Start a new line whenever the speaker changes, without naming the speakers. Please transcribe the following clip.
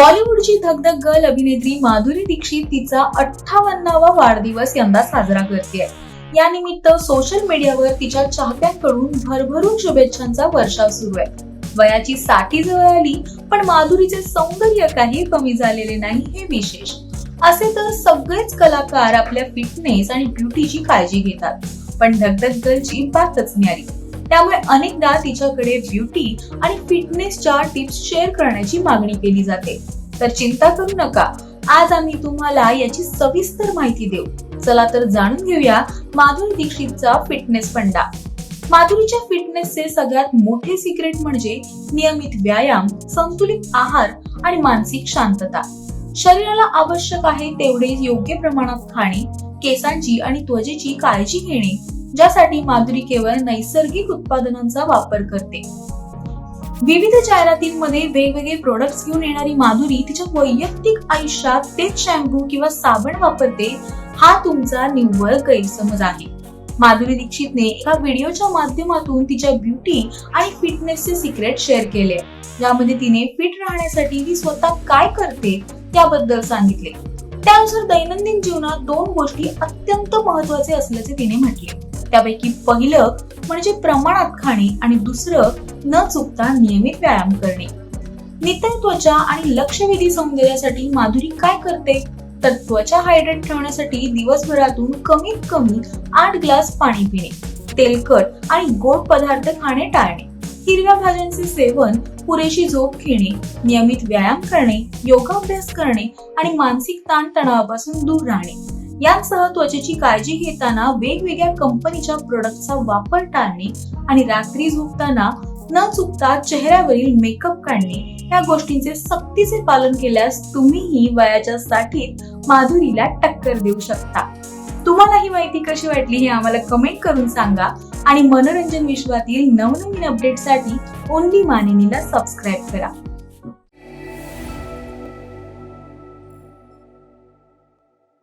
बॉलिवूडची धगधग गर्ल अभिनेत्री माधुरी दीक्षित तिचा अठ्ठावन्नावा वाढदिवस यंदा साजरा करते या निमित्त सोशल मीडियावर तिच्या चाहत्यांकडून भरभरून शुभेच्छांचा वर्षाव सुरू आहे. वयाची साठी जवळ आली पण माधुरीचे सौंदर्य काही कमी झालेले नाही हे विशेष. असे तर सगळेच कलाकार आपल्या फिटनेस आणि ब्युटीची काळजी घेतात पण धगधग गर्लची बातच न्यारी त्यामुळे अनेकदा तिच्याकडे ब्युटी आणि फिटनेसच्या टिप्स शेअर करण्याची मागणी केली जाते. तर चिंता करू नका. आज आम्ही तुम्हाला याची सविस्तर माहिती देऊ. चला तर जाणून घेऊया माधुरी दीक्षितचा फिटनेस फंडा. माधुरीच्या फिटनेसचे सगळ्यात मोठे सिक्रेट म्हणजे नियमित व्यायाम संतुलित आहार आणि मानसिक शांतता. शरीराला आवश्यक आहे तेवढे योग्य प्रमाणात खाणे केसांची आणि त्वचेची काळजी घेणे ज्यासाठी माधुरी केवळ नैसर्गिक उत्पादनांचा वापर करते. विविध जाहिरातींमध्ये वेगवेगळे प्रोडक्ट्स घेऊन येणारी माधुरी तिच्या वैयक्तिक आयुष्यात तेच शॅम्पू किंवा साबण वापरते हा तुमचा निव्वळ गैरसमज आहे. माधुरी दीक्षितने एका व्हिडिओच्या माध्यमातून तिच्या ब्युटी आणि फिटनेसचे सिक्रेट शेअर केले. यामध्ये तिने फिट राहण्यासाठी ती स्वतः काय करते त्याबद्दल सांगितले. त्यानुसार दैनंदिन जीवनात दोन गोष्टी अत्यंत महत्त्वाचे असल्याचे तिने म्हटले. त्यापैकी पहिलं म्हणजे प्रमाणात खाणे आणि दुसरं न चुकता नियमित व्यायाम करणे. नितळ त्वचा आणि लक्षवेधी सौंदर्यासाठी माधुरी काय करते? तर त्वचा हायड्रेट ठेवण्यासाठी दिवसभरातून कमीत कमी आठ ग्लास पाणी पिणे तेलकट आणि गोड पदार्थ खाणे टाळणे हिरव्या भाज्यांचे सेवन पुरेशी झोप घेणे नियमित व्यायाम करणे योगाभ्यास करणे आणि मानसिक ताणतणावापासून दूर राहणे. यांसह त्वचेची काळजी घेताना वेगवेगळ्या कंपनीच्या प्रोडक्टचा वापर टाळणे आणि रात्री झोपताना न चुकता चेहऱ्यावरील मेकअप काढणे या गोष्टींचे सक्तीचे पालन केल्यास तुम्हीही वयाच्या साठीत माधुरीला टक्कर देऊ शकता. तुम्हाला ही माहिती कशी वाटली हे आम्हाला कमेंट करून सांगा आणि मनोरंजन विश्वातील नवनवीन अपडेटसाठी ओनली मानिनीला सबस्क्राईब करा.